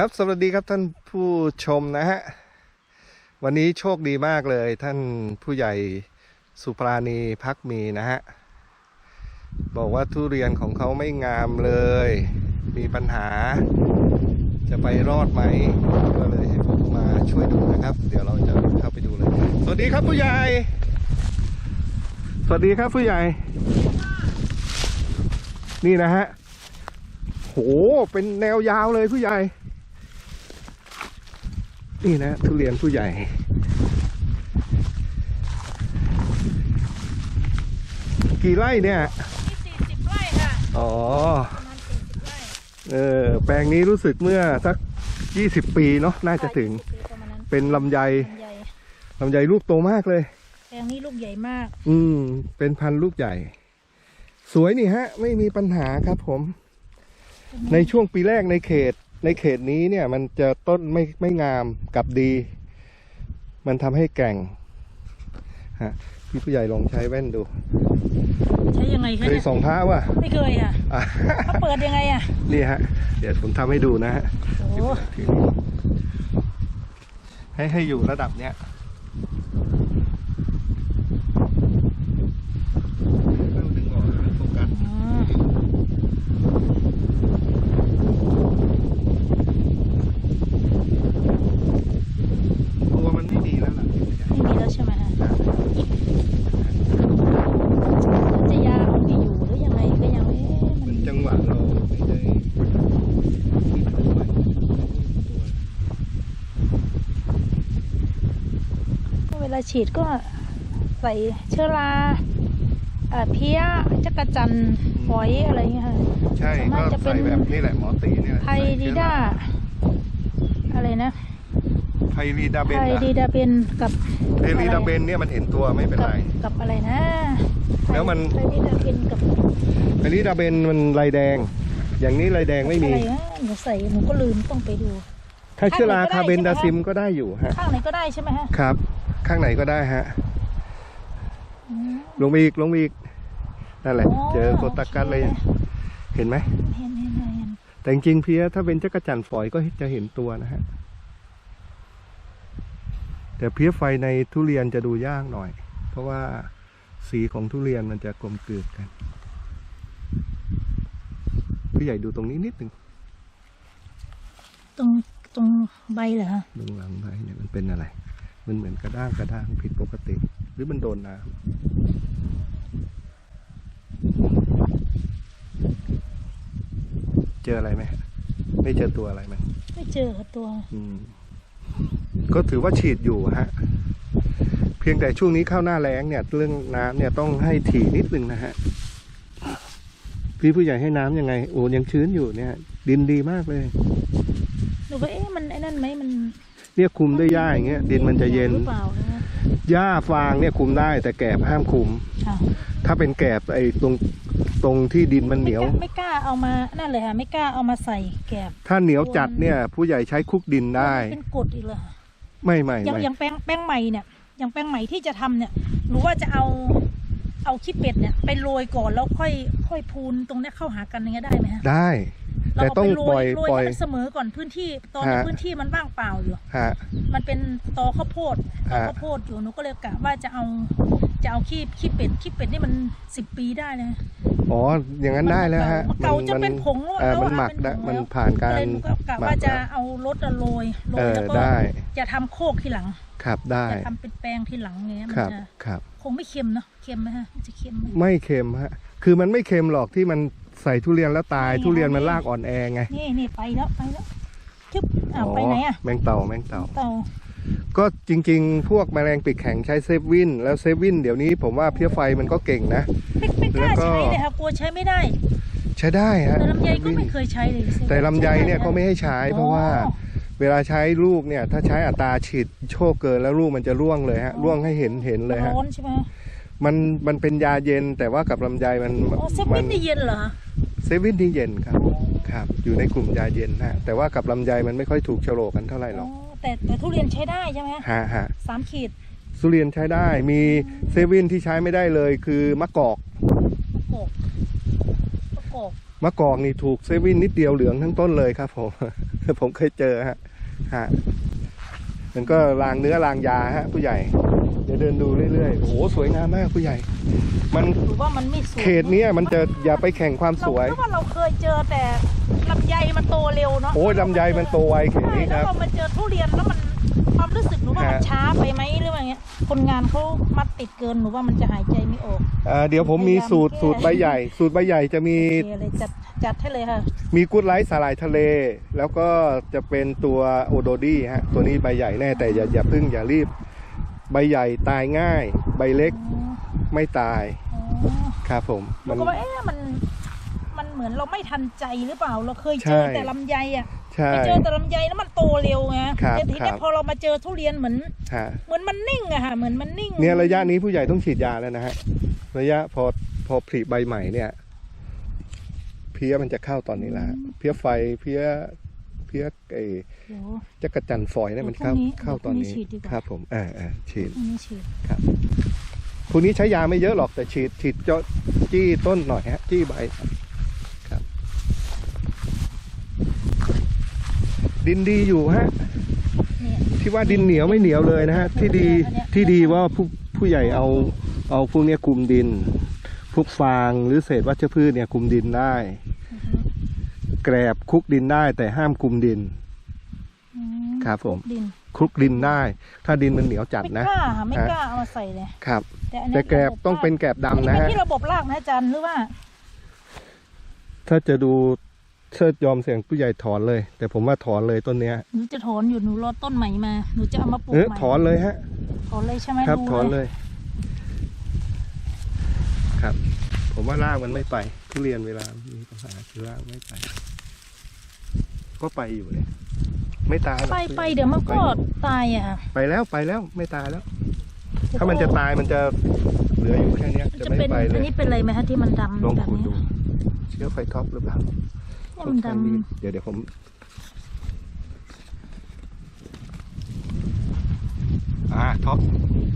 ครับสวัสดีครับท่านผู้ชมนะฮะ วันนี้โชคดีมากเลย ท่านผู้ใหญ่สุปราณีพักมีนะฮะ บอกว่าทุเรียนของเขาไม่งามเลย มีปัญหา จะไปรอดไหมก็เลยให้ผมมาช่วยดูนะครับ เดี๋ยวเราจะเข้าไปดูเลย สวัสดีครับผู้ใหญ่ สวัสดีครับผู้ใหญ่ นี่นะฮะโหเป็นแนวยาวเลยผู้ใหญ่ นี่นะทุเรียนผู้ใหญ่ กี่ไร่เนี่ยที่สี่สิบไร่ค่ะอ๋อ ประมาณสี่สิบไร่เออแปลงนี้รู้สึกเมื่อสักยี่สิบปีเนาะน่าจะถึง20ปีประมาณนั้นเป็นลำไยลำไยลำไยลูกโตมากเลย แปลงนี้ลูกใหญ่มาก อืม เป็นพันธุ์ลูกใหญ่ สวยนี่ฮะ ไม่มีปัญหาครับผม ในช่วงปีแรกในเขต ในเขตนี้เนี่ยมันจะต้นไม่ไม่งามกับดี มันทำให้แกร่งฮะพี่ผู้ใหญ่ลองใช้แว่นดู ใช้ยังไงคะเคยเนี่ยส่องพระว่ะไม่เคยอะอะ เขาเปิดยังไงอะนี่ฮะ เดี๋ยวผมทำให้ดูนะฮะ โอ้ทีนี้ให้ให้อยู่ระดับเนี้ยดึงออกนะโฟกัส อืม ตัวมันไม่ดีแล้วล่ะพี่ผู้ใหญ่ ไม่มีแล้วใช่ไหมฮะจะยาเอาไม่อยู่หรือยังไงก็ยังเอ๊ะมั มัน นจังหวะเราไม่ได้ที่ทำไว้ตัว เว ลาฉีดก็ใส่เชื้อราเอ่อเพี้ยจักระจันทร์ฝอยอะไรเงี้ยค่ะใช่ส่วนก็มากจะเป็นใส่แบบนี่แหละหมอตีเนี่ยไพดีด้าอะไรนะไพรีดาเบนไพอะดีดาเบนกับไพรีดาเบนเนี่ยมันเห็นตัวไม่เป็นกัไรกับอะไรนะแล้วมันไพดีดาเบนกับไพรีดาเบนมันลายแดง อย่างนี้ลายแดงไม่มีอะไรนะหนูใส่หนูก็ลืมต้องไปดูถ้าเชื้อราข้างไหนก็ได้คาเบนดาใช่ไหมซิมก็ได้อยู่ฮะข้างไหนก็ได้ใช่ไหมฮะครับ ข้างไหนก็ได้ฮะอืมลงไปอีกลงไปอีกนั่นแหละอ๋อเจอโคตัสกัสเลยโอเคเห็นไหมเห็นเห็นเห็นเห็นแต่จริงๆเพี้ยถ้าเป็นจักรจันทร์ฝอยก็จะเห็นตัวนะฮะ แต่เพี้ยไฟในทุเรียนจะดูยากหน่อย เพราะว่าสีของทุเรียนมันจะกลมกลืนกันพี่ใหญ่ดูตรงนี้นิดหนึ่งตรงตรงใบเหรอฮะตรงหลังใบเนี่ยมันเป็นอะไร มันเหมือนกระด้างกระด้างผิดปกติ หรือมันโดนน้ำเจออะไรไหมฮะไม่เจอตัวอะไรไหมไม่เจอตัว อืม ก็ถือว่าฉีดอยู่ฮะ เพียงแต่ช่วงนี้เข้าหน้าแล้งเนี่ย เรื่องน้ำเนี่ยต้องให้ถี่นิดนึงนะฮะพี่ผู้ใหญ่ให้น้ำยังไงโอ้ยังชื้นอยู่เนี่ย ดินดีมากเลยหนูก็เอ๊ะมันไอ้นั่นไหมมัน เนี่ยคุมด้วยหญ้าอย่างเงี้ยดินมันจะเย็นหรือเปล่านะหญ้าฟางเนี่ยคุมได้ แต่แกบห้ามคุมอ้าวถ้าเป็นแกบไอ้ตรงตรงที่ดินมันเหนียวไม่กล้าไม่กล้าเอามานั่นเลยค่ะ ไม่กล้าเอามาใส่แกบถ้าเหนียวจัดเนี่ยผู้ใหญ่ใช้คลุกดินได้ เป็นกรดอีกเลยค่ะไม่ไม่อย่างไม่อย่างแป้งแป้งใหม่เนี่ยอย่างแป้งใหม่ที่จะทำเนี่ยหนูว่าจะเอาเอาขี้เป็ดเนี่ยไปโรยก่อนแล้วค่อยค่อยพูนตรงเนี้ยเข้าหากันอย่างเงี้ยได้ไหมฮะได้ เราแต่เอาต้องไปโรปล่อยยโรยปล่อยให้มันเสมอก่อนพื้นที่ตอนนี้ฮะ พื้นที่มันว่างเปล่าอยู่ ฮะ มันเป็นตอข้าวโพดตอฮะ ข้าวโพดอยู่หนูก็เลยกะว่าจะเอาจะเอาขี้ขี้เป็ดขี้เป็ดนี่มันสิบปีได้เลยอ๋ออย่างนั้นได้แล้วฮะมันเก่าจะเป็นผงแล้วเออแล้วมันหมักเป็นได้ผงมันแล้วผ่านการเลยหนูก็กะหมัว่ากจะแล้ว เอารถอะโรยโรเอยอแล้วก็ได้ จะทำโคกทีหลังครับได้จะทำเป็นแปลงทีหลังเงี้ยมัคนรับจะครับ คงไม่เค็มเนาะเค็มไหมฮะมันจะเค็มไหม ไม่เค็มฮะคือมันไม่เค็มหรอกที่มัน ใส่ทุเรียนแล้วตายไม่ทุเรียนมันไม่ลากอ่อนแอไงนี่นี่ไปแล้วไปแล้วจึ๊บอ้าวไปไหนอะแมงเต่าแมงเต่าเต่าก็จริงๆ พวกแมลงปีกแข็งใช้เซฟวินแล้วเซฟวินเดี๋ยวนี้ผมว่าเพี้ยไฟมันก็เก่งนะไม่ไม่กล้าแล้วก็ใช้เลยค่ะกลัวใช้ไม่ได้ ใช้ได้ฮะแต่ลำไยก็ Sevin ไม่เคยใช้เลยแต่ลำไยเนี่ยใช้ด้เขาไม่ให้ใช้เพราะว่าอ๋อเวลาใช้ลูกเนี่ย ถ้าใช้อัตราฉีดโชคเกินแล้วลูกมันจะร่วงเลยฮะร่วงให้เห็นเห็นเลยฮะร้อนใช่ไหม มันมันเป็นยาเย็นแต่ว่ากับลำไยมันอ๋อเซฟมัวินนี่เย็นเหรอเซฟวินที่เย็นครับครับ อยู่ในกลุ่มยาเย็นฮะแต่ว่ากับลำไยมันไม่ค่อยถูกโฉลกกันเท่าไหร่หรอ๋ออกแต่แต่ทุเรียนใช้ได้ใช่ไหมฮะฮะสามขีดสุเรียนใช้ได้มีเซฟวินที่ใช้ไม่ได้เลยคือมะกอกมะกอกมะกอกมมะกอกนี่ถูกเซเวินนิดเดียวเหลืองทั้งต้นเลยครับผม ผมเคยเจอฮะฮะ มันก็รางเนื้อรางยาฮะผู้ใหญ่ เดี๋ยวเดินดูเรื่อยๆ โอ้โหสวยงามมากผู้ใหญ่ มันหรือว่ามันไม่สวยเขตเนี้ยมันจะอย่าไปแข่งความสวย เราเพราะว่าเราเคยเจอแต่ลำไยมันโตเร็วเนาะโอ้ยลำไยมันโตไวเขตใช่นี้คแล้วรับเรามาเจอทุเรียนแล้วมันความ รู้สึกหนูว่ามันฮะช้าไปไหมหรือว่าอย่างเงี้ย คนงานเขามัดติดเกินหนูว่ามันจะหายใจไม่ออกอ่าเดี๋ยวผมมีสูตรพยายามสูตรใบใหญ่ สูตรใบใหญ่จะมีโอเคเลยจัดจัดให้เลยค่ะ มีกูดไลท์สาหร่ายทะเล แล้วก็จะเป็นตัวโอโดดี้ฮะตัวนี้ใบใหญ่แน่แต่อย่าอย่าพึ่งอย่ารีบ ใบใหญ่ตายง่าย ใบเล็กอ๋อไม่ตายอ๋อ ครับผมหนูมันก็ว่าเอ๊ะมันมันเหมือนเราไม่ทันใจหรือเปล่าเราเคยใช่เจอแต่ลำไยอะ ใช่ไปเจอแต่ลำไยแล้วมันโตเร็วไงครับแต่ทีครัเนี้ยบพอเรามาเจอทุเรียนเหมือน ฮะเหมือนมันนิ่งอะค่ะ เหมือนมันนิ่งเนี่ยระยะนี้ผู้ใหญ่ต้องฉีดยาแล้วนะฮะระยะพอพอผลิใบใหม่เนี่ย เพี้ยมันจะเข้าตอนนี้ละฮะเพี้ยไฟเพี้ยเพี้ยไอ้เดี๋ยวจักรจันทร์ฝอยเนี่ยมันเข้าเดี๋ยวพรุ่งนี้เข้าตอนนี้เดี๋ยวพรุ่งนี้ฉีดดีกว่า ครับ ผมอ่าอ่าฉีด อันนี้ฉีดพวกนี้ใช้ยาไม่เยอะหรอกแต่ฉีดฉีดเจาะจี้ต้นหน่อยฮะ จี้ใบครับ ดินดีอยู่ฮะเนี่ยที่ว่าดินเหนียวไม่เหนียวเลยนะฮะ ที่ดีที่ดีว่าผู้ผู้ใหญ่เอาเอาพวกเนี้ยคุมดิน พวกฟางหรือเศษวัชพืชเนี่ยคุมดินได้อือฮึแกรบคลุกดินได้ แต่ห้ามคุมดินอืมครับผมดินคลุกดินได้ ถ้าดินมันเหนียวจัดไม่นะกล้าค่ะไม่ฮะกล้าเอามาใส่เลยครับ แต่อันนี้แต่แกรบระบบต้องเป็นแกรบรากดำนะอัฮะที่ระบบรากนะอาจารย์หรือว่า ถ้าจะดู เชิดยอมเสียงผู้ใหญ่ถอนเลย แต่ผมว่าถอนเลยต้นเนี้ยหนูจะถอนอยู่หนูรอต้นใหม่มาหนูจะเอามาปลูกเออใหม่ถอนเลยฮะ ถอนเลยใช่ไหมครับดูถอนเลเลยยครับ ผมว่ารากมันไม่ไป ทุเรียนเวลามีปัญหาคือรากไม่ไป ก็ไปอยู่เนี่ยไม่ตายหรอกไปไปเดี๋ยวมันก็ตายอะไปแล้วไปแล้วไม่ตายแล้ว ถ้ามันจะตายมันจะเหลืออยู่แค่เนี้ยมันจะจะไม่เป็นไปเลอันยนี้เป็นอะไรไหมคะที่มันดำลองแบบขูดนี้ดู เชื้อไฟท็อปหรือเปล่า เนี่ยมันดใช้มีดเดี๋ยวเดี๋ยวผมอ่าท็อป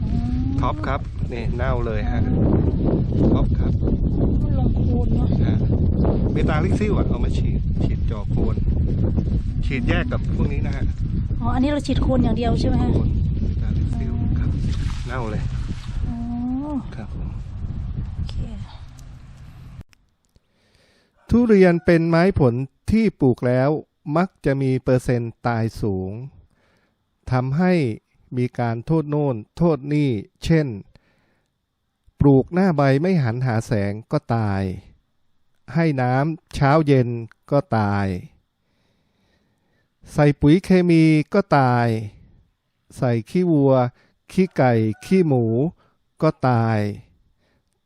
ำท็อปครับนี่เน่าเลยฮะท็อปครับมันลงโคนเนาะฮะเมตาลิกซิลอะเอามาฉีดฉีดจอโคนฉีดแยกกับพวกนี้นะฮะอ๋ออันนี้เราฉีดโคนอย่างเดียวใช่ไหมคะโคนเมตาลิกซิลครับเน่าเลยอ๋อครับผม โอเค ทุเรียนเป็นไม้ผลที่ปลูกแล้วมักจะมีเปอร์เซ็นต์ตายสูงทำให้มีการโทษโน่นโทษนี่ เช่น ปลูกหน้าใบไม่หันหาแสงก็ตาย ให้น้ำเช้าเย็นก็ตาย ใส่ปุ๋ยเคมีก็ตาย ใส่ขี้วัว ขี้ไก่ ขี้หมู ก็ตาย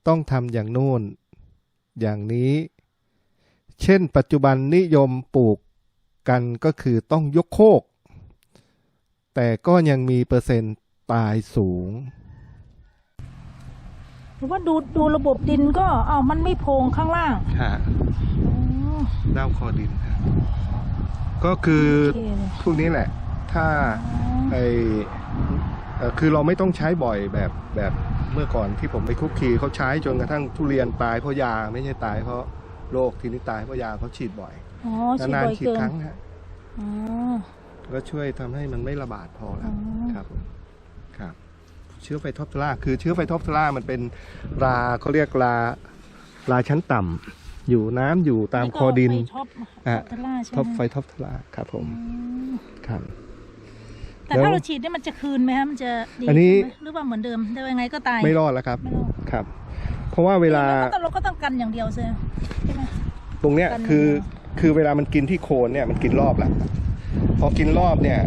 ต้องทำอย่างโน่น อย่างนี้ เช่น ปัจจุบันนิยมปลูกกันก็คือต้องยกโคก แต่ก็ยังมีเปอร์เซ็นต์ตายสูงหรือว่าดูดูระบบดินก็เอามันไม่โพรงข้างล่างฮะอ๋อด้าวคอดินฮะก็คือโอเคเลยพวกนี้แหละ ถ้าอ๋อไอเอ่อคือเราไม่ต้องใช้บ่อยแบบแบบเมื่อก่อนที่ผมไปคุกคีเขาใช้จนกระทั่งทุเรียนตายเพราะยาไม่ใช่ตายเพราะ โรคทีนี้ตายเพราะยาเขาฉีดบ่อยอ๋อฉีดนานบ่อยๆฉีดเกินครั้งฮะอ๋อ ก็ช่วยทำให้มันไม่ระบาดพอแล้วอ๋อ ครับผมครับ เชื้อไฟท็อปทลาคือเชื้อไฟท็อปทลามันเป็นราเขาเรียกราราชั้นต่ำอยู่น้ำอยู่ตามคอดินไฟท็อปอะ ท็อปทล่าใช่ไหมท็อปไฟท็อปทลาครับผมอืมครับ แต่แล้วถ้าเราฉีดเนี่ยมันจะคืนไหมฮะมันจะดีอันนี้ ขึ้ไหมหรือว่าเหมือนเดิมได้ยังไงก็ตายไม่รอดแล้วครับ ไม่รอด ครับ เพราะว่าเวลาเราก็ต้องเราก็ต้องกันอย่างเดียวใช่ไหมใช่ไหมตรงเนี้ยกันคืออย่างเดียวคือเวลามันกินที่โคนเนี่ยมันกินรอบแล้วพอกินรอบเนี่ย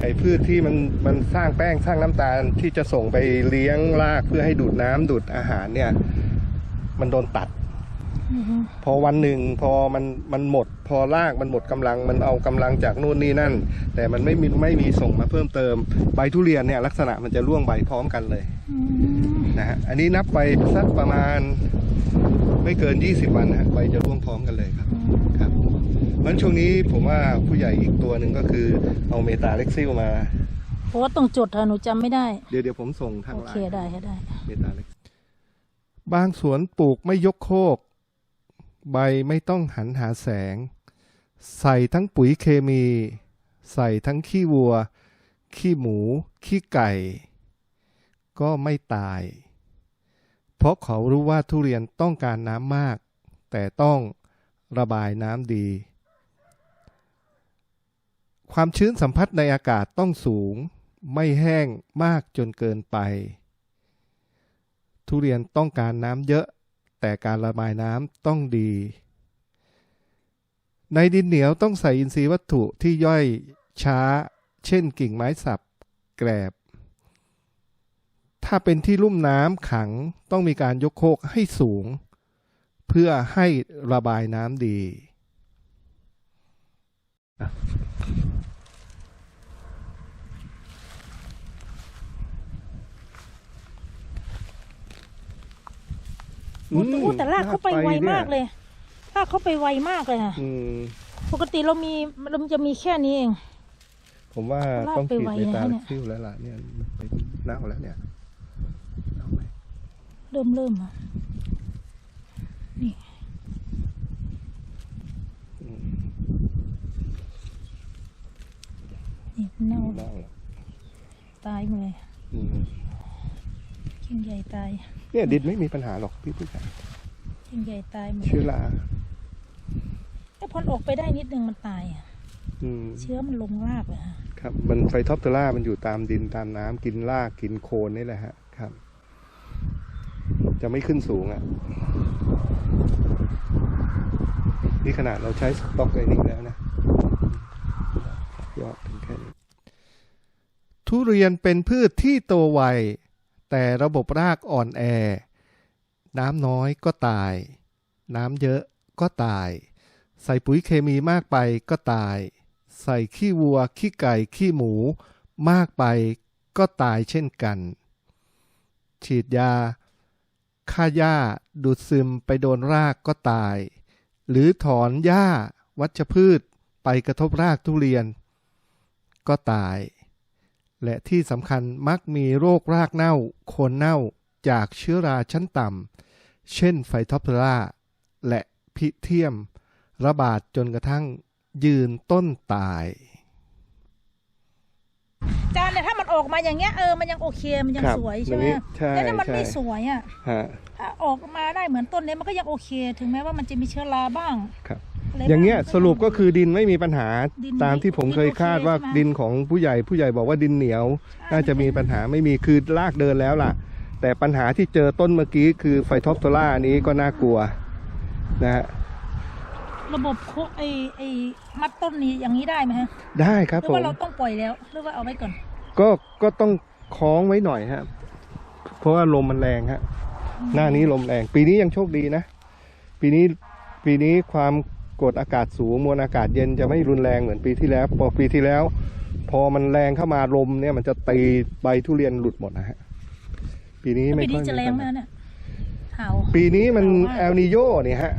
ไอ้พืชที่มันมันสร้างแป้งสร้างน้ำตาลที่จะส่งไปเลี้ยงรากเพื่อให้ดูดน้ำดูดอาหารเนี่ย มันโดนตัดอือฮึ พอวันหนึ่งพอมันมันหมด พอรากมันหมดกำลังมันเอากำลังจากนู่นนี่นั่น แต่มันไม่มีไม่มีส่งมาเพิ่มเติมใบทุเรียนเนี่ยลักษณะมันจะร่วงใบพร้อมกันเลยอืมนะฮะอันนี้นับไปสักประมาณ ไม่เกิน 20 วันนะฮะใบจะร่วงพร้อมกันเลยครับครับเพราะฉะนั้นช่วงนี้ผมว่าผู้ใหญ่อีกตัวหนึ่งก็คือเอาเมตาเล็กซิลมาเพราะว่าต้องจดค่ะหนูจำไม่ได้ เดี๋ยวเดี๋ยวผมส่งทางโอไลเคน์ได้ค่ะได้เมตาเล็กบางสวนปลูกไม่ยกโคก ใบไม่ต้องหันหาแสง ใส่ทั้งปุ๋ยเคมี ใส่ทั้งขี้วัว ขี้หมู ขี้ไก่ ก็ไม่ตาย เพราะเขารู้ว่าทุเรียนต้องการน้ำมาก แต่ต้องระบายน้ำดี ความชื้นสัมผัสในอากาศต้องสูง ไม่แห้งมากจนเกินไป ทุเรียนต้องการน้ำเยอะ แต่การระบายน้ำต้องดี ในดินเหนียวต้องใส่อินทรีย์วัตถุที่ย่อยช้า เช่นกิ่งไม้สับ แกรบ ถ้าเป็นที่ลุ่มน้ำขังต้องมีการยกโคกให้สูง เพื่อให้ระบายน้ำดี อ้แต่โอ้แต่ลากเขาไปไวมากเลยลากเขาไปไวมากเลยค่ะอืมปกติเรามีเราจะมีแค่นี้เอง ผมว่าลากต้องไปขีดไวในตานะเนี่ยฟิวแล้วล่ะเนี่ยไปเน่าแล้วเนี่ยเอาไหมเริ่มเริ่มอะนี่อืมนี่เน่าเน่าแล้วตายหมดเลยอืมกิ่งใหญ่ตาย เนี่ยดินไม่มีปัญหาหรอกพี่ผู้ชายกิ่งใหญ่ตายหมดเชื้อราไอ้พอนออกไปได้นิดนึงมันตายอะอืมเชื้อมันลงรากเลยค่ะครับ มันไฟท็อปเทอร่ามันอยู่ตามดินตามน้ำกินรากกินโคลนนี่แหละฮะครับ จะไม่ขึ้นสูงอะนี่ขนาดเราใช้สต็อกไอ้นี่แล้วนะยอดถึงแค่นี้ทุเรียนเป็นพืชที่โตไว แต่ระบบรากอ่อนแอ น้ำน้อยก็ตาย น้ำเยอะก็ตาย ใส่ปุ๋ยเคมีมากไปก็ตาย ใส่ขี้วัว ขี้ไก่ ขี้หมู มากไปก็ตายเช่นกัน ฉีดยาฆ่าหญ้าดูดซึมไปโดนรากก็ตาย หรือถอนหญ้า วัชพืชไปกระทบรากทุเรียน ก็ตาย และที่สำคัญมักมีโรครากเน่า โคนเน่าจากเชื้อราชั้นต่ำ เช่นไฟท็อปเทอร่าและพิเทียม ระบาดจนกระทั่งยืนต้นตายจานเนี่ยถ้ามันออกมาอย่างเงี้ยเออมันยังโอเคมันยังครับสวยใช่ไหมอย่างนี้ใช่แต่ถ้ามันใช่ไม่สวยอะฮะถ้า ออกมาได้เหมือนต้นนี้มันก็ยังโอเค ถึงแม้ว่ามันจะมีเชื้อราบ้างครับะไรอย่างเงี้ยบ้สรุปก็คือดินไม่มีปัญหาดินตามที่ผมเคยคาดว่าดินโอเคใช่ไหมดินของผู้ใหญ่ผู้ใหญ่บอกว่าดินเหนียว น่าจะมีปัญหาไม่มีคือลากเดินแล้วล่ะ แต่ปัญหาที่เจอต้นเมื่อกี้คือไฟท็อปโซล่าอันนี้ก็น่ากลัวนะฮะระบบโคไอไอมัดต้นนี้อย่างนี้ได้ไหมฮะได้ครับหรือผมว่าเราต้องปล่อยแล้วหรือว่าเอาไว้ก่อน ก็ก็ต้องคล้องไว้หน่อยฮะเพราะว่าลมมันแรงฮะ หน้านี้ลมแรง ปีนี้ยังโชคดีนะ ปีนี้ปีนี้ความกดอากาศสูงมวลอากาศเย็นจะไม่รุนแรงเหมือนปีที่แล้วพอปีที่แล้ว พอมันแรงเข้ามาลมเนี่ยมันจะตีใบทุเรียนหลุดหมดนะฮะปีนี้แล้วไม่ปีค่นี้อยจะมีแรงปัญไหมหาเนี่ยเผาปีนี้มันว่าแอลนิโยเนี่ยฮะ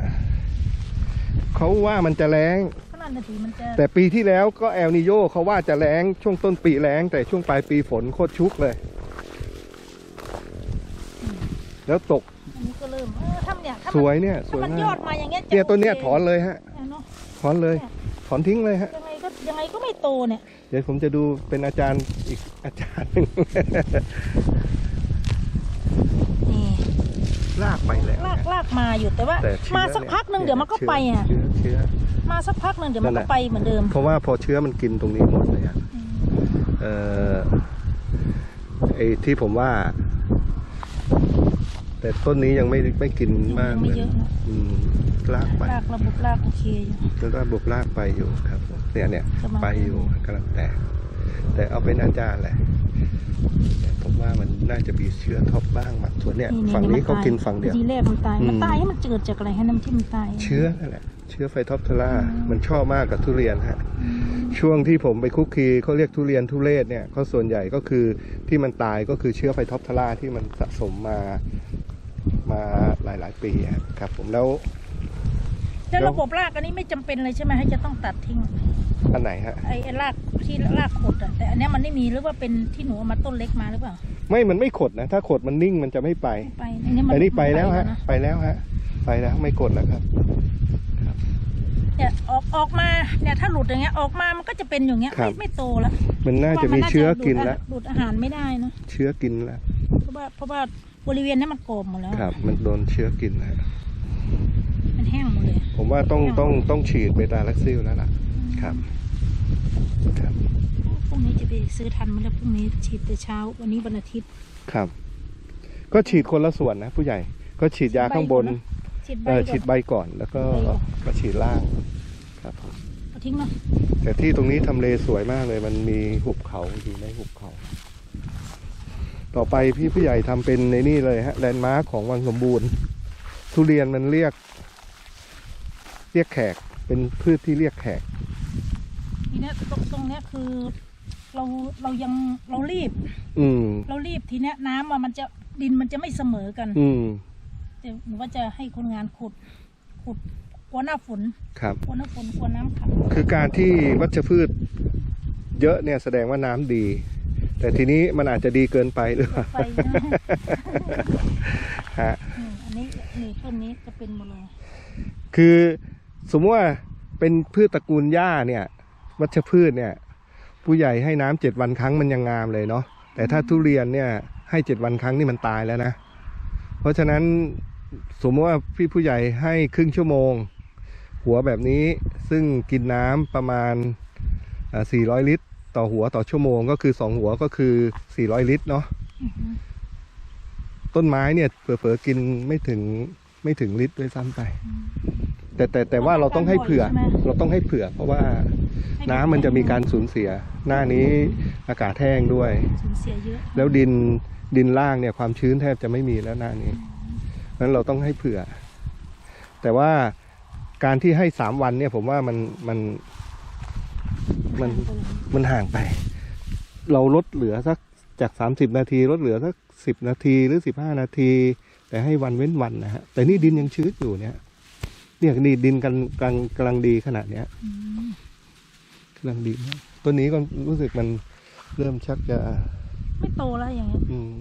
เขาว่ามันจะแรงขนาดนาทีมันจะแต่ปีที่แล้วก็แอลนิโยเขาว่าจะแรงช่วงต้นปีแรงแต่ช่วงปลายปีฝนโคตรชุกเลย แล้วตกอันนี้ก็เริ่มเออถ้าเนี่ยถ้าสมันวยเนี่ยสถ้าวยมันยมาอกดมาอย่างเงี้ยจะเนี่ยต้นเนี้ยโคถอนเลยฮะ เอาเนอะถอนเลย ถอนทิ้งเลยฮะ ยังไงก็ยังไงก็ไม่โตเนี่ยเดี๋ยวผมจะดูเป็นอาจารย์อีกอาจารย์หนึ่ง นี่ลากไปแล้วลากลากมาอยู่แต่ว่า แต่เชื้อมาสักเยพักหนึ่งเดี๋ยวมันก็ชื้ไปอะ เชื้อเชื้อ มาสักพักหนึ่งเดี๋ยวมันนั่ก็นแหละ ไปเหมือนเดิมเพราะว่าพอเชื้อมันกินตรงนี้หมดเลยอะเอ่อไอ้ที่ผมว่า แต่ต้นนี้ยังไม่ไม่กินมากยังไม่เลยเยอะนะอืมลากไปลากระบบลากโอเคอยู่แล้วก็บุกลากไปอยู่ครับผมเนี่ยเนี่ยกำลังไปอยู่กำลังแตกแต่เอาเป็นอาจารย์แหละแต่ผมว่ามันน่าจะมีเชื้อท็อปบ้างบางส่วนเนี่ยฝั่งนี้เขากินฝั่งเดียวทีแรกมันตายอืมมันตายให้มันเกิดจากอะไรให้น้ำที่มันตายเชื้อนั่นแหละเชื้อไฟท็อปเทล่ามันชอบมากกับทุเรียนฮะช่วงที่ผมไปคุกคีเขาเรียกทุเรียนทุเรศเนี่ยเขาส่วนใหญ่ก็คือที่มันตายก็คือเชื้อไฟท็อปเทล่าที่มันสะสมมา มาหลาย ๆ ปีอะครับผมแล้วแล้วระบบรากอันนี้ไม่จำเป็นเลยใช่ไหมให้จะต้องตัดทิ้งอันไหนฮะไอ้ไอ้รากที่รากขดอะแต่อันเนี้ยมันไม่มีหรือว่าเป็นที่หนูเอามาต้นเล็กมาหรือเปล่า ไม่มันไม่ขดนะ ถ้าขดมันนิ่งมันจะไม่ไปไปอันนี้มันอันนี้ไปแล้วฮะนไปแล้วฮะไปแล้วไม่กดแล้วครับเนี่ยออกออกมาเนี่ยถ้าหลุดอย่างเงี้ยออกมามันก็จะเป็นอย่างเงี้ยครับไม่ไม่โตแล้วมันน่าจะเพรมีว่เชื้อกินดูดแล้วดูดอาหารไม่ได้นะเชื้อกินแล้วเพราะว่าเพราะว่า บริเวณนี้มันโกบหมดแล้วครับ มันโดนเชื้อกินแล้วมันแห้งหมดเลย ผมว่าต้องต้องต้องฉีดเบตาแลคซิลแล้วล่ะ ครับ ครับพรุ่งนี้จะไปซื้อทันไหมาแล้วพรุ่งนี้ฉีดแต่เช้า วันนี้วันอาทิตย์ ครับ ก็ฉีดคนละส่วนนะ ผู้ใหญ่ ก็ฉีดยาข้างบนฉีดใบเออก่ฉีอดนใบก่อนแล้วก็ใบก่อนก็ฉีดล่างครับผมเอาทิ้งเนาะแต่ที่ตรงนี้ทำเลสวยมากเลย มันมีหุบเขาอยู่ในหุบเขา ต่อไปพี่ผู้ใหญ่ทำเป็นในนี่เลยฮะแลนด์มาร์คของวังสมบูรณ์ ทุเรียนมันเรียก เรียกแขกเป็นพืชที่เรียกแขก ทีเนี้ยตรงตรงเนี้ยคือ เราเรายังเรารีบ อืม เรารีบทีเนี้ยน้ำอะมันจะดินมันจะไม่เสมอกัน อืมเดี๋ยวหนูว่าจะให้คนงานขุดขุดกลัวหน้าฝนครับกลัวหน้าฝนกลัวน้ำขังคือการที่วัชพืช เยอะเนี่ยแสดงว่าน้ำดี แต่ทีนี้มันอาจจะดีเกินไปหรือเปล่าไฟนะฮะอืมอันนี้นี่ต้นนี้จะเป็นหมดเลยคือสมมติว่าเป็นพืชตระกูลหญ้าเนี่ย วัชพืชเนี่ย ผู้ใหญ่ให้น้ำเจ็ดวันครั้งมันยังงามเลยเนาะแต่ถ้าทุเรียนเนี่ยให้เจ็ดวันครั้งนี่มันตายแล้วนะ เพราะฉะนั้นสมมติว่าพี่ผู้ใหญ่ให้ครึ่งชั่วโมง หัวแบบนี้ซึ่งกินน้ำประมาณอ่า400 ลิตร ต่อหัวต่อชั่วโมงก็คือสองหัวก็คือ400ลิตรเนาะอือหือต้นไม้เนี่ยเผลอๆกินไม่ถึงไม่ถึงลิตรด้วยซ้ำไป แต่แต่แต่ว่าเราต้องให้เผื่อ เราต้องให้เผื่อ เพราะว่าน้ำมันจะมีการสูญเสีย หน้านี้อากาศแห้งด้วยสูญเสียเยอะแล้วดินดินล่างเนี่ยความชื้นแทบจะไม่มีแล้วหน้านี้นั้นเราต้องให้เผื่อ แต่ว่าการที่ให้สามวันเนี่ยผมว่ามันมัน มันมันห่างไป เราลดเหลือสักจากสามสิบนาทีลดเหลือสักสิบนาทีหรือสิบห้านาที แต่ให้วันเว้นวันนะฮะแต่นี่ดินยังชื้นอยู่เนี่ยเนี่ยนี่ดินกันกำลังกำลังดีขนาดเนี้ยอืมกำลังดีมากต้นนี้ก็รู้สึกมันเริ่มชักจะ ไม่โตแล้วอย่างเงี้ยอืม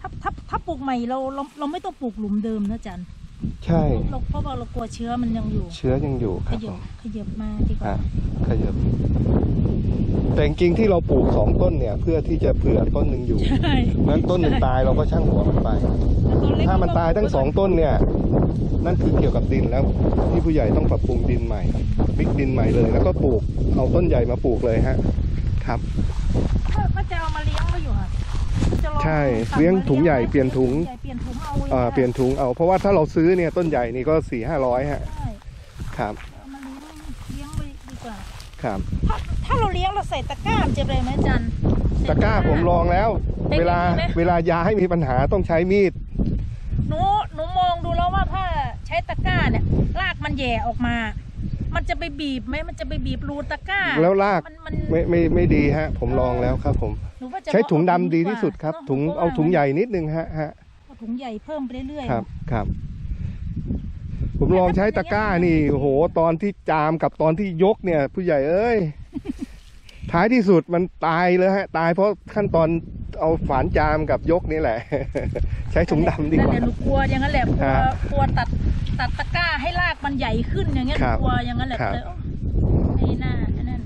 ถ้าถ้าถ้าปลูกใหม่เราเราเราไม่ต้องปลูกหลุมเดิมนะจัน ใช่เราเพราะว่าเรากลัวเชื้อมันยังอยู่ เชื้อยังอยู่คขรับยัผบมขยับมาดีกว่าอะขยับแต่จริงๆที่เราปลูกสองต้นเนี่ย เพื่อที่จะเผื่อต้นหนึ่งอยู่ใช่นั้นต้นหนึ่งตายเราก็ช่างหัวมันไป แล้วต้นเล็กถ้ามันตายทั้งสองต้นเนี่ย นั่นคือเกี่ยวกับดินแล้วที่ผู้ใหญ่ต้องปรับปรุงดินใหม่มิกดินใหม่เลย แล้วก็ปลูกเอาต้นใหญ่มาปลูกเลยฮะ ครับ ก็ก็จะเอามาเลี้ยงไว้อยู่ค่ะจะลองใช่สั่เลี้ยงถุงใหญ่ไว้เปลี่ยนถุง ใหญ่เปลี่ยนถุง เอาอ่าเปลี่ยนถุงเอาเพราะว่าถ้าเราซื้อเนี่ยต้นใหญ่นี่ก็สี่ห้าร้อยฮะใช่ครับเอามาเลี้ยงเลี้ยงไว้ดีกว่า ครับถ้าถ้าเราเลี้ยงเราใส่ตะกร้ามันจะเลยไหมจันใส่ตะกร้าผมลองแล้วเป็นเวลาอย่างนี้ไหม เวลายาให้มีปัญหาต้องใช้มีด หนูหนูมองดูแล้วว่าถ้าใช้ตะกร้าเนี่ยรากมันแหย่ออกมา มันจะไปบีบไหมมันจะไปบีบรูตะกร้า แล้วรากมันมัน ไม่ไม่ไม่ดีฮะ ผมลองแล้วครับผม หนูว่าจะใช้ถุงดำลอดีที่สุดครับเนอะถุงพระว่เอาถุงใหญ่นิดนึงฮะฮะเอา ถุงใหญ่เพิ่มไปเรื่อยๆครับครับ ผมลองใช้ตะกร้านี่โอ้โหตอนที่จามกับตอนที่ยกเนี่ย ผู้ใหญ่เอ้ย ท้ายที่สุดมันตายเลยฮะ ตายเพราะขั้นตอนเอาฝานจามกับยกนี่แหละ ใช้ถุงดำดีกว่านั่นแหละหนูกลัวอย่างนั้นแหละกลัวฮะกลัวตัดตัดตะกร้าให้รากมันใหญ่ขึ้นอย่างเงี้ยหคนูรับกลัวอย่างนั้นแหละครับเลยโอ้ไอ้น่าอันนั้น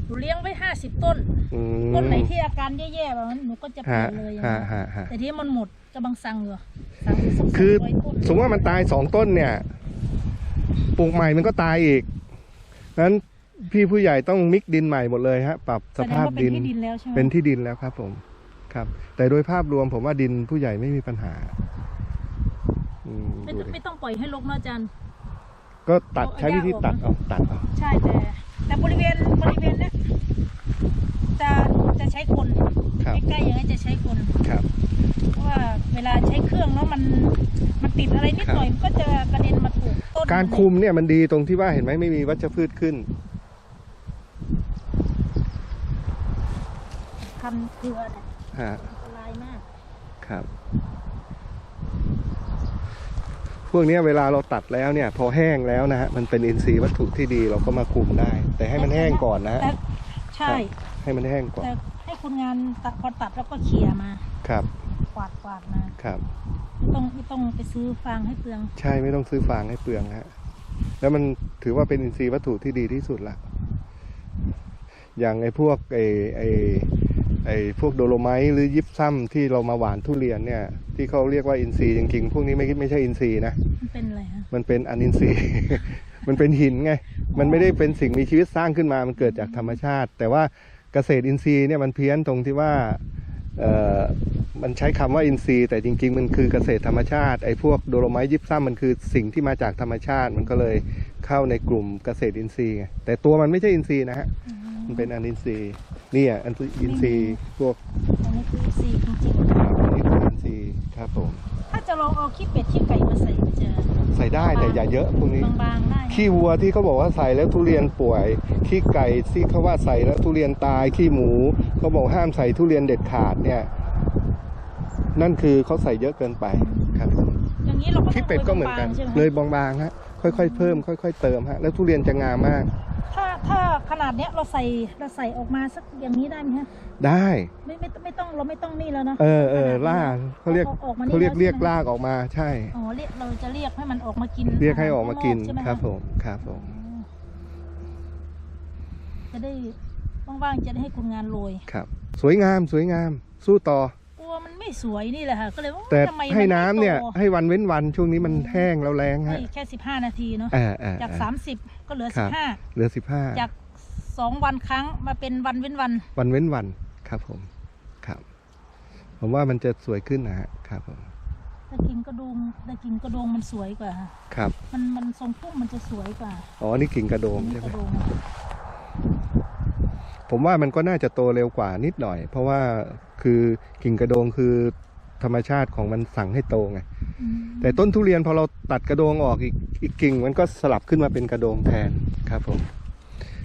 ห นูเลี้ยงไว้ห้าสิบต้น อืม ต้นไหนที่อาการแย่ๆแบบนั้นหนูก็จะเปลี่ฮะยนเลยอย่างฮะนั้นฮะฮะ แต่ที่มันหมดกำลังสั่งอยู่สั่งอยู่สักคือสงร้ยต้นสมมติว่ามันตายสองต้นเนี่ยปลูกใหม่มันก็ตายอีกนั้นพี่ผู้ใหญ่ต้องมิกดินใหม่หมดเลยฮะ ปรับสแสดงภาพว่าเป็ดินนที่ดินแล้วใช่ไหมเป็นที่ดินแล้วครับผมครับ แต่โดยภาพรวมผมว่าดินผู้ใหญ่ไม่มีปัญหาอืมไม่ดูต้องดิไม่ต้องปล่อยให้รกเนอะอาจารย์ ก็ตัดเอาใช้วิธีหญ้าออกตัดเอาตัดเอา ใช่แต่แต่บริเวณบริเวณเนี้ย จะจะใช้คนครับใกล้ๆอย่างนี้นจะใช้คน ครับ เพราะว่าเวลาใช้เครื่องแล้วมันมันติดอะไรนิดหน่อยมันก็จะกระเด็นมาถูกต้นการคุมเนี่ยมันดีตรงที่ว่าเห็นไหมไม่มีวัชพืชขึ้นพันธุ์เครือเนี่ยฮะ อันตรายมาก ครับ พวกเนี้ยเวลาเราตัดแล้วเนี่ย พอแห้งแล้วนะฮะ มันเป็นอินทรีย์วัตถุที่ดีเราก็มาคุมได้ แต่ให้มันแห้งก่อนนะฮะ แต่ ใช่ ให้มันแห้งก่อนแต่ให้คนงานตัดพอตัดแล้วก็เขี่ยมา ครับ กวาดกวาดมาครับ ต้องไม่ต้องไปซื้อฟางให้เปลือง ใช่ไม่ต้องซื้อฟางให้เปลืองฮะ แล้วมันถือว่าเป็นอินทรีย์วัตถุที่ดีที่สุดละอย่างไอ้พวกไอ้ไอ้ไอ้พวกโดโลไมต์หรือยิปซัมที่เรามาหวานทุเรียนเนี่ย ที่เขาเรียกว่าอินทรีย์จริงๆ พวกนี้ไม่ไม่ใช่อินทรีย์นะ มันเป็นอะไรฮะ มันเป็นอนินทรีย์ มันเป็นหินไง มันไม่ได้เป็นสิ่งมีชีวิตสร้างขึ้นมา มันเกิดจากธรรมชาติ แต่ว่าเกษตรอินทรีย์เนี่ยมันเพี้ยนตรงที่ว่าเอ่อมันใช้คำว่าอินทรีย์แต่จริง ๆ มันคือเกษตรธรรมชาติไอ้พวกโดโลไมต์ยิปซัมมันคือสิ่งที่มาจากธรรมชาติ มันก็เลยเข้าในกลุ่มเกษตรอินทรีย์ไงแต่ตัวมันไม่ใช่อินทรีย์นะฮะอืมมันเป็นอนินทรีย์นี่อะอันอินทรีย์พวกอันนี้คือซีจริงครับอันนี้คืออินทรีย์ครับผมๆถ้า จะลองเอาขี้เป็ดขี้ไก่มาใส่จะใส่ได้แต่อย่าเยอะพวกนี้ บางๆได้ ขี้วัวที่เขาบอกว่าใส่แล้วทุเรียนป่วย ขี้ไก่ที่เขาว่าใส่แล้วทุเรียนตาย ขี้หมูเขาบอกห้ามใส่ทุเรียนเด็ดขาดเนี่ย นั่นคือเขาใส่เยอะเกินไปครับอย่างนี้เราก็ขี้เป็ดก็เหมือนกันใช่ไหมเลยบางๆฮะค่อยๆเพิ่มค่อย ๆ เติมฮะแล้วทุเรียนจะงามมาก ถ้าถ้าขนาดเนี้ยเราใส่เราใส่ออกมาสักอย่างนี้ได้ไหมฮะได้ ไม่ไม่ไม่ต้องเราไม่ต้องนี่แล้วเนาะเออเออขนาดนี้ลากเขาเรียกออกมานี่เขาเรียกแล้วเรียกใช่ไหมลากออกมาใช่ อ๋อเรียกเราจะเรียกให้มันออกมากินเรียกให้ออกมากินข้งใช่ไหะครับผมครับผมอ๋อจะได้ว่างๆจะได้ให้คนงานโรย ครับ สวยงามสวยงาม สู้ต่อกลัวมัน ไม่สวยนี่แหละค่ะก็เลยว่าแต่ทำไมให้มัน้ำไม่โตเนี่ยให้วันเว้นวันช่วงนี้มันแห้งแล้วแรงให้ฮะแค่สิบห้านาทีเนาะอ่าอ่าจากอ่า สามสิบก็เหลือครัสิบ บห้าเหลือสิบห้าจากสองวันครั้งมาเป็นวันเว้นวัน วันเว้นวันครับผมครับ ผมว่ามันจะสวยขึ้นนะฮะครับผมแต่กิ่งกระดงแต่กิ่งกระดงมันสวยกว่าค่ะครับมันมันทรงพุ่มมันจะสวยกว่าอ๋อนี่กิ่งกระโดงนี่ใช่ไหกมระดงผมว่ามันก็น่าจะโตเร็วกว่านิดหน่อย เพราะว่า คือกิ่งกระโดงคือธรรมชาติของมันสั่งให้โตไงอืมแต่ต้นทุเรียนพอเราตัดกระโดงออกอีกอีกกิ่งมันก็สลับขึ้นมาเป็นกระโดงแทนครับผม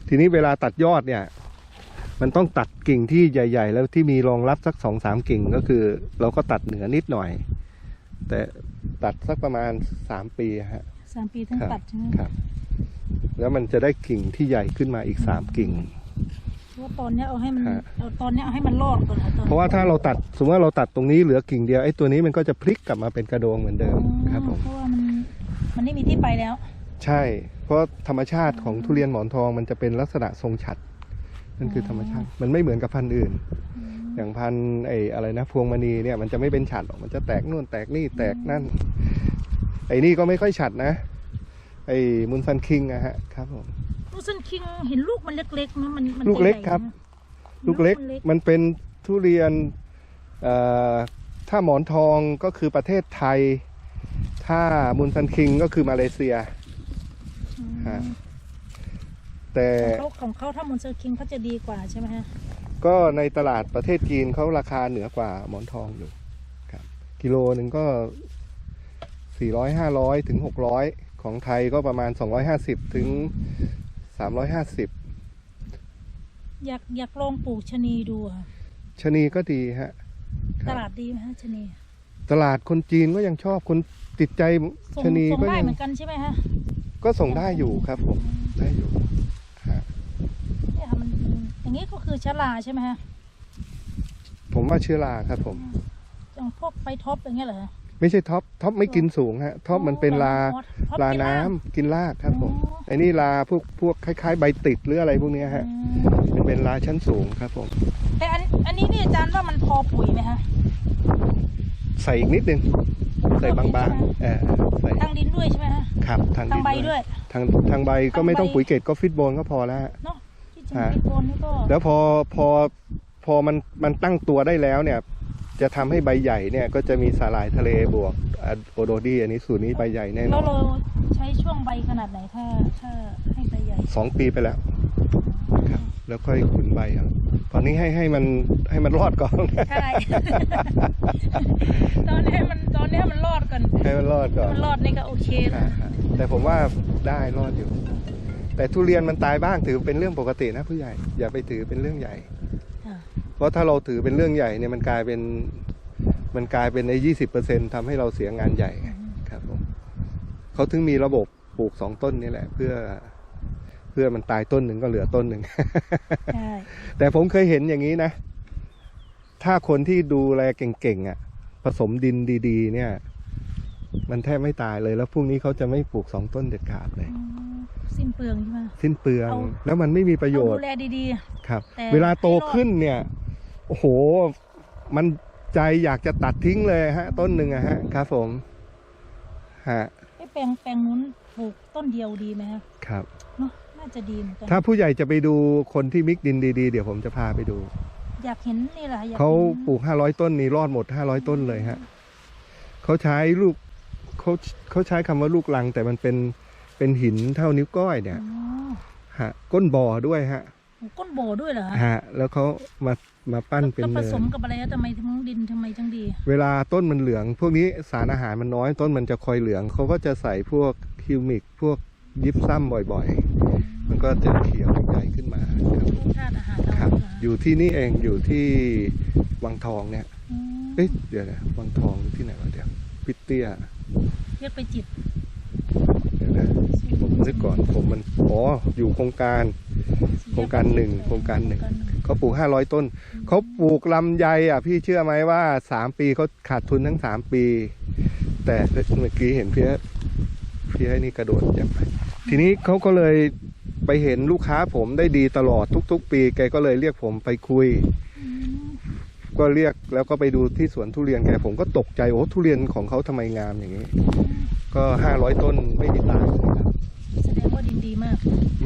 ทีนี้เวลาตัดยอดเนี่ย มันต้องตัดกิ่งที่ใหญ่ ๆ แล้วที่มีรองรับสักสองสามกิ่งก็คือ เราก็ตัดเหนือนิดหน่อย แต่ตัดสักประมาณสามปีอะฮะสามปีถึงครับตัดใช่ไหมครับ แล้วมันจะได้กิ่งที่ใหญ่ขึ้นมาอีกสามกิ่งเพราะ ว่าตอนเนี้ยเอาให้มันฮะ เอาตอนเนี้ยเอาให้มันรอดก่อนค่ตอนเพราะว่าถ้าเราตัดสมมติว่าเราตัดตรงนี้เหลือกิ่งเดียวไอ้ตัวนี้มันก็จะพลิกกลับมาเป็นกระโดงเหมือนเดิมครับผม เพราะว่ามันมันไม่มีที่ไปแล้ว ใช่ เพราะธรรมชาติของทุเรียนหมอนทองมันจะเป็นลักษณะทรงฉัดนั่นคือธรรมชาติ มันไม่เหมือนกับพันธุ์อื่น อย่างพันธุ์ไอ้อะไรนะพวงมณีเนี่ยมันจะไม่เป็นฉัดหรอกมันจะแตกนู่นแตกนี่แตกนั่น ไอ้นี่ก็ไม่ค่อยฉัดนะ ไอ้มุนซันคิงอะฮะครับผม ลูกซันคิงเห็นลูกมันเล็กๆนะมันมันลูกเล็กใหญ่ๆครับนะลูกเล็กมันมันเป็นทุเรียนเอ่อถ้าหมอนทองก็คือประเทศไทย ถ้ามุนซันคิงก็คือมาเลเซียอืมฮะแต่ของเขาของเขาถ้ามุนซันคิงเขาจะดีกว่าใช่ไหมฮะก็ในตลาดประเทศจีนเขาราคาเหนือกว่าหมอนทองอยู่ครับ กิโลหนึ่งก็สี่ร้อยห้าร้อยถึงหกร้อยของไทยก็ประมาณสองร้อยห้าสิบถึง สามร้อยห้าสิบอยากอยากลองปลูกชะนีดูค่ะชะนีก็ดีฮะคตรับลาดดีไหมฮะชะนีตลาดคนจีนก็ยังชอบคนติดใจส่งชะนีส่งก็ได้ยังเหมือนกันใช่ไหมฮะก็ส่งได้อยู่ครับผมได้อยู่ฮะเนี่ยค่ะมันอย่างนี้ก็คือชะลาใช่ไหมฮะผมว่าเชื้อราครับผม อย่างพวกไฟท็อปอย่างเงี้ยเหรอฮะ ไม่ใช่ท็อปท็อปไม่กินสูงฮะท็อปมันเป็นลาอ๋อท็อปลากิน้ำกินรากครับผมอ๋อไอ้นี่ลาพวกพวกคล้าย ๆ ใบติดหรืออะไรพวกเนี้ยฮะอืมมันเป็นลาชั้นสูงครับผม แต่อันอันนี้นี่อาจารย์ว่ามันพอปุ๋ยไหมฮะใส่อีกนิดนึงใส่บางๆเออใส่ทางดินด้วยใช่ไหมฮะครับทางทางดินใบด้วย ทางทางใบก็ไม่ต้องปุ๋ยเกตก็ฟิตโบนก็พอแล้วฮะ เนาะที่จริงฮะไอโกนนี่ก็แล้วพอพอพอมันมันตั้งตัวได้แล้วเนี่ย จะทำให้ใบใหญ่เนี่ยก็จะมีสาหร่ายทะเลบวกอะโอโดดีอันนี้สูตรนี้ใบใหญ่แน่นแล้อวนเราใช้ช่วงใบขนาดไหนถ้าถ้าให้ใบใหญ่สองปีไปแล้วครับแล้วค่อยขุนใบครับตอนนี้ให้ให้มันให้มันรอดก่อนใช่ตอนนี้ให้มันตอนนี้ให้มันรอดก่อนให้มันรอดก่อนมันรอดนี่ก็โอเคแล้วอ่าฮะแต่ผมว่าได้รอดอยู่ แต่ทุเรียนมันตายบ้างถือเป็นเรื่องปกตินะผู้ใหญ่อย่าไปถือเป็นเรื่องใหญ่ค่ะ เพราะถ้าเราถือเป็นเรื่องใหญ่เนี่ยมันกลายเป็นมันกลายเป็นในยี่สิบเปอร์เซ็นทำให้เราเสียงานใหญ่ไงครับผมเขาถึงมีระบบปลูกสองต้นนี่แหละ เพื่อเพื่อมันตายต้นหนึ่งก็เหลือต้นหนึ่งใช่แต่ผมเคยเห็นอย่างนี้นะ ถ้าคนที่ดูแลเก่งๆอะ ผสมดินดีๆ เนี่ย มันแทบไม่ตายเลยแล้วพรุ่งนี้เขาจะไม่ปลูกสองต้นเด็ดขาดเลยอืมสิ้นเปลืองใช่ไหมสิ้นเปลืองเอาแล้วมันไม่มีประโยชเอาน์ดูแลดีครับแต่เวลาโตให้รอดขึ้นเนี่ย โอ้โห มันใจอยากจะตัดทิ้งเลยฮะ ต้นหนึ่งอะฮะครับผมฮะๆไอ้แปลงแปลงนู้นปลูกต้นเดียวดีไหมครับครับเนาะน่าจะดีเหมือนกันถ้าผู้ใหญ่จะไปดูคนที่มิกดินดีๆ เดี๋ยวผมจะพาไปดู อยากเห็นนี่แหละอยากเขาห็นปลูกห้าร้อยต้นนี่รอดหมดห้าร้อยต้นเลยฮะเขาใช้ลูกเขาเขาใช้คำว่าลูกลังแต่มันเป็นเป็นหินเท่านิ้วก้อยเนี่ยอ๋อฮะก้นบ่อด้วยฮะปลู กก้นโบด้วยเหรอฮะแล้วเขามามาปั้นเป็นแล้วผเนิสนมกับอะไรอะทำไมถึงดินทำไมจังดี เวลาต้นมันเหลือง พวกนี้สารอาหารมันน้อยต้นมันจะคอยเหลืองเขาก็จะใส่พวกฮิวมิกพวกยิบซ้ำบ่อยๆ มันก็จะเขียวใหญ่ขึ้นมาครับรูปธาตุอาหารเราครับเหรออยู่ที่นี่เองอยู่ที่วังทองเนี่ยอืมเอ๊ะเดี๋ยวนะวังทองที่ไหนวะเดี๋ยวพิตเตียเรียกไปจิตเดี๋ยวนะ ผมนึกก่อนผมมันอ๋ออยู่โครงการ โครงการหนึ่งโครงการหนึ่งเขาปลูกห้าร้อยต้นเขาปลูกลำไยอะ พี่เชื่อไหมว่าสามปีเขาขาดทุนทั้งสามปี แต่เมื่อกี้เห็นเพี้ยเพี้ยนี่กระโดดจับไปทีนี้เขาก็เลยไปเห็นลูกค้าผมได้ดีตลอดทุก ๆ ปีแกก็เลยเรียกผมไปคุย ก็เรียกแล้วก็ไปดูที่สวนทุเรียนแกผมก็ตกใจโอ้ทุเรียนของเขาทำไมงามอย่างนี้ ก็ห้าร้อยต้นไม่มีตายเลยครับแสดงว่าดินดีมาก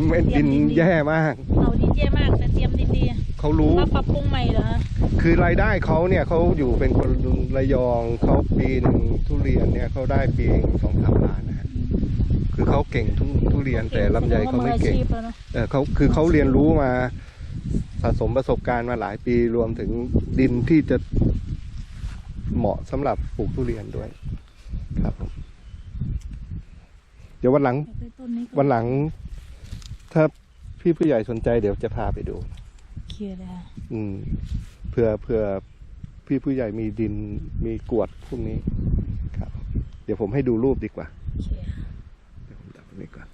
ไม่ดินแย่มาก เอาดินแย่มากแต่เตรียมดินดีเขารู้มาปรับปรุงใหม่เหรอฮะคือรายได้เขาเนี่ยเขาอยู่เป็นคนระยองเขาปีหนึ่งทุเรียนเนี่ยเขาได้ปีสองสามล้านนะฮะคือเขาเก่งทุทุเรียนแต่ลำไยเขาไม่เก่งแสดว่ออาชีพแล้วนะเออเขาคือเขาเรียนรู้มาสะสมประสบการณ์มาหลายปีรวมถึงดินที่จะเหมาะสำหรับปลูกทุเรียนด้วยครับผม เดี๋ยววันหลังอยากได้ต้นนี้ก็วันหลัง ถ้าพี่ผู้ใหญ่สนใจเดี๋ยวจะพาไปดู เคลียร์เลยฮะอืมเผื่อเผื่อพี่ผู้ใหญ่มีดินมีกรวดพวกนี้ ครับ เดี๋ยวผมให้ดูรูปดีกว่า เคลียร์ เดี๋ยวผมดับตรงนี้ก่อน